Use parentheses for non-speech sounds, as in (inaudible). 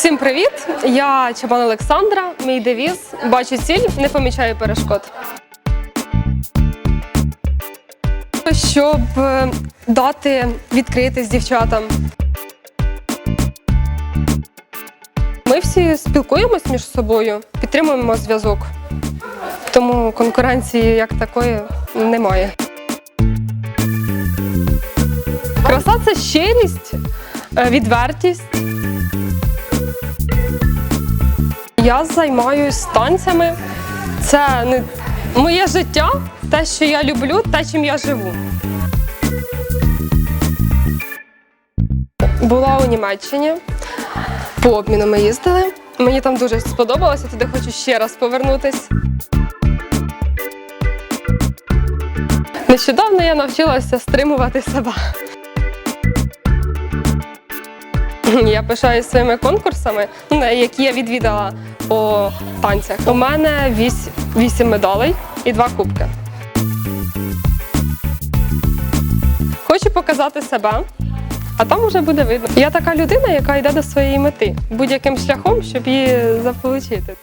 Всім привіт! Я Чабан Олександра. Мій девіз бачу ціль, не помічаю перешкод. Щоб е, дати відкритись дівчатам. Ми всі спілкуємось між собою, підтримуємо зв'язок. Тому конкуренції як такої немає. Краса це щирість, е, відвертість. Я займаюсь танцями. Це не моє життя, те, що я люблю, те, чим я живу. Була у Німеччині. По обміну ми їздили. Мені там дуже сподобалося, туди хочу ще раз повернутись. Нещодавно я навчилася стримувати себе. (clears throat) Я пишаюсь своїми конкурсами, які я відвідала по танцях. У мене вісім медалей і два кубки. Хочу показати себе, а там вже буде видно. Я така людина, яка йде до своєї мети будь-яким шляхом, щоб її заполучити.